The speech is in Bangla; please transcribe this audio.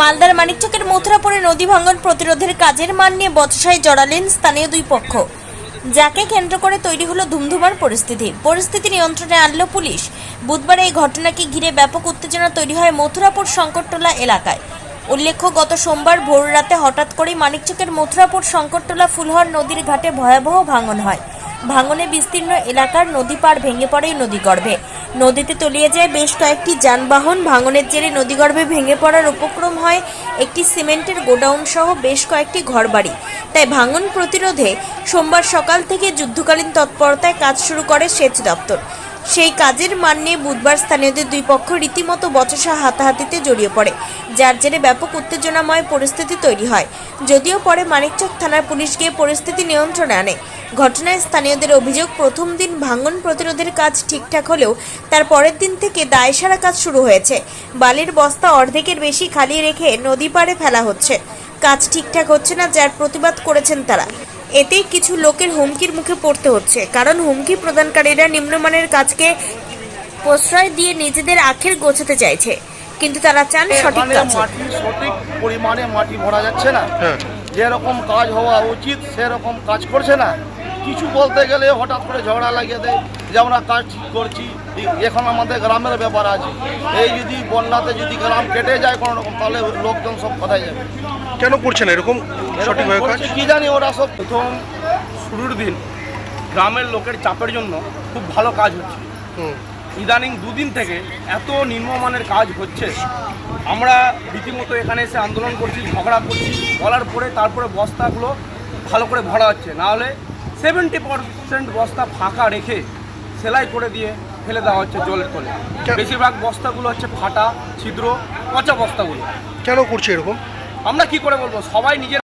মালদার মানিকচকের মথুরাপুরে নদী ভাঙ্গন প্রতিরোধের কাজের মান নিয়ে বচসায় জড়ালেন স্থানীয় দুই পক্ষ। যাকে কেন্দ্র করে তৈরি হলো ধুমধুমার পরিস্থিতি। পরিস্থিতি নিয়ন্ত্রণে আনল পুলিশ। বুধবার এই ঘটনাকে ঘিরে ব্যাপক উত্তেজনা তৈরি হয় মথুরাপুর সংকটটোলা এলাকায়। উল্লেখ্য, গত সোমবার ভোর রাতে হঠাৎ করেই মানিকচকের মথুরাপুর সংকটটোলা ফুলহর নদীর ঘাটে ভয়াবহ ভাঙন হয়। ভাঙনে বিস্তীর্ণ এলাকার নদী পাড় ভেঙে পড়ে নদীগর্ভে। নদীতে তলিয়ে যায় বেশ কয়েকটি যানবাহন। ভাঙনের জেরে নদীগর্ভে ভেঙে পড়ার উপক্রম হয় একটি সিমেন্টের গোডাউন সহ বেশ কয়েকটি ঘরবাড়ি। তাই ভাঙন প্রতিরোধে সোমবার সকাল থেকে যুদ্ধকালীন তৎপরতায় কাজ শুরু করে সেচ দপ্তর। সেই কাজের মান নিয়ে বুধবার স্থানীয়দের দুই পক্ষ রীতিমতো বচসা হাতাহাতিতে জড়িয়ে পড়ে। যার জেরে ব্যাপক উত্তেজনাময় পরিস্থিতি তৈরি হয়। যদিও পরে মানিকচক থানার পুলিশ গিয়ে পরিস্থিতি নিয়ন্ত্রণে আনে। ঘটনায় স্থানীয়দের অভিযোগ, প্রথম দিন ভাঙন প্রতিরোধের কাজ ঠিকঠাক হলেও তার পরের দিন থেকে দায়সারা কাজ শুরু হয়েছে। বালির বস্তা অর্ধেকের বেশি খালি রেখে নদী পাড়ে ফেলা হচ্ছে। কাজ ঠিকঠাক হচ্ছে না যার প্রতিবাদ করেছেন তারা। এতেই কিছু লোকের হুমকির মুখে পড়তে হচ্ছে, কারণ হুমকি প্রদানকারীরা নিম্নমানের কাজকে প্রশ্রয় দিয়ে নিজেদের আখের গোছাতে চাইছে। কিন্তু তারা চান সঠিক কাজ মাটি সঠিক পরিমাণে মাটি ভরা যাচ্ছে না। হ্যাঁ। যেরকম কাজ হওয়া উচিত সেরকম কাজ করছে না। কিছু বলতে গেলে হঠাৎ করে ঝগড়া লাগিয়ে দেয় যে আমরা কাজ ঠিক করছি এখন আমাদের গ্রামের ব্যাপার আছে। এই যদি বন্যাতে যদি গ্রাম কেটে যায় কোনো রকম তাহলে লোকজন সব কোথায় যাবে? কেন করছেন এরকম সঠিকভাবে এরকম কাজ কি জানি ওরা সব। প্রথম শুরুর দিন গ্রামের লোকের চাপের জন্য খুব ভালো কাজ হচ্ছে। হুম। ইদানিং দুদিন থেকে এত নিম্নমানের কাজ হচ্ছে। আমরা রীতিমতো এখানে এসে আন্দোলন করছি ঝগড়া করছি বলার পরে তারপরে বস্তাগুলো ভালো করে ভরা হচ্ছে। নাহলে সেভেন্টি পার্সেন্ট বস্তা ফাঁকা রেখে সেলাই করে দিয়ে ফেলে দেওয়া হচ্ছে জলের তলে। বেশিরভাগ বস্তাগুলো হচ্ছে ফাটা ছিদ্র পচা বস্তাগুলো। কেন করছে এরকম? আমরা কি করে বলব? সবাই নিজের